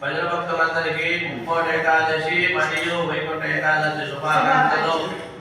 ప్రజల భక్తులందరికీ ముక్కోటి ఏకాదశి మరియు వైకుంఠ ఏకాదశి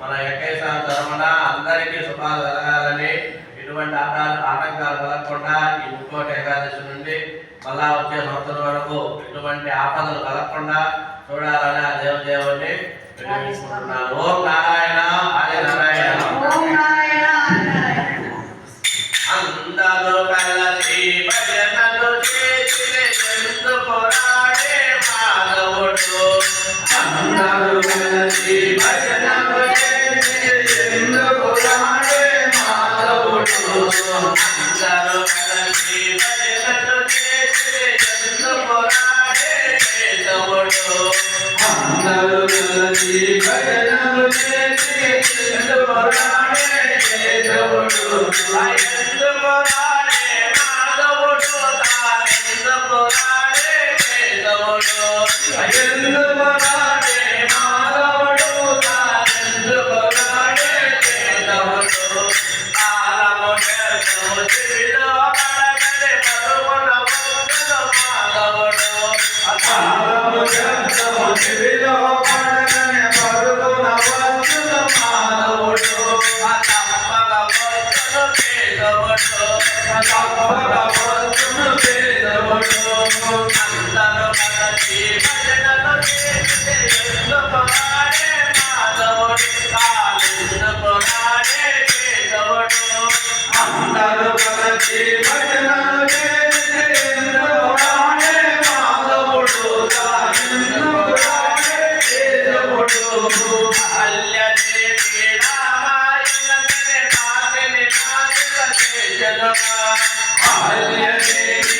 మన ఎకేశ్వర ధర్మన అందరికీ శుభాలు కలగాలని ఇటువంటి ఆటాలు ఆటంకాలు కలగకుండా ఈ ముక్కోటి నుండి మళ్ళా వచ్చే సంవత్సరం వరకు ఇటువంటి ఆపదలు కలగకుండా చూడాలని ఆ దేవదేవుని ఓం నారాయణ హరి నారాయణ ఓం నారాయణ అందరూ కలిసి భజనలు చేసిన ఎందు పోరాడే మానవుడు అందరూ కలిసి భజన అయ్యందు మరా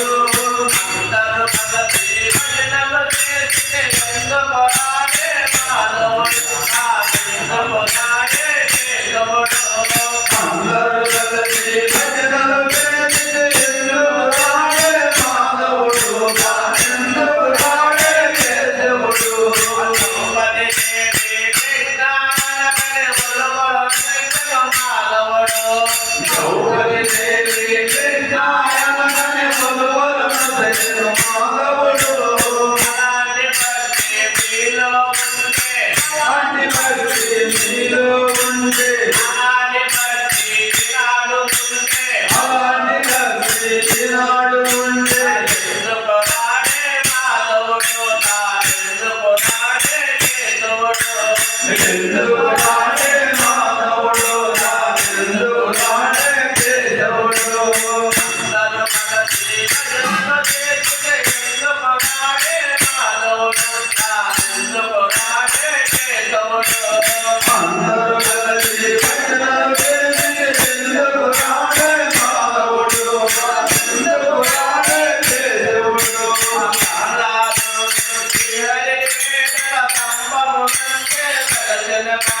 Senhor. జనమా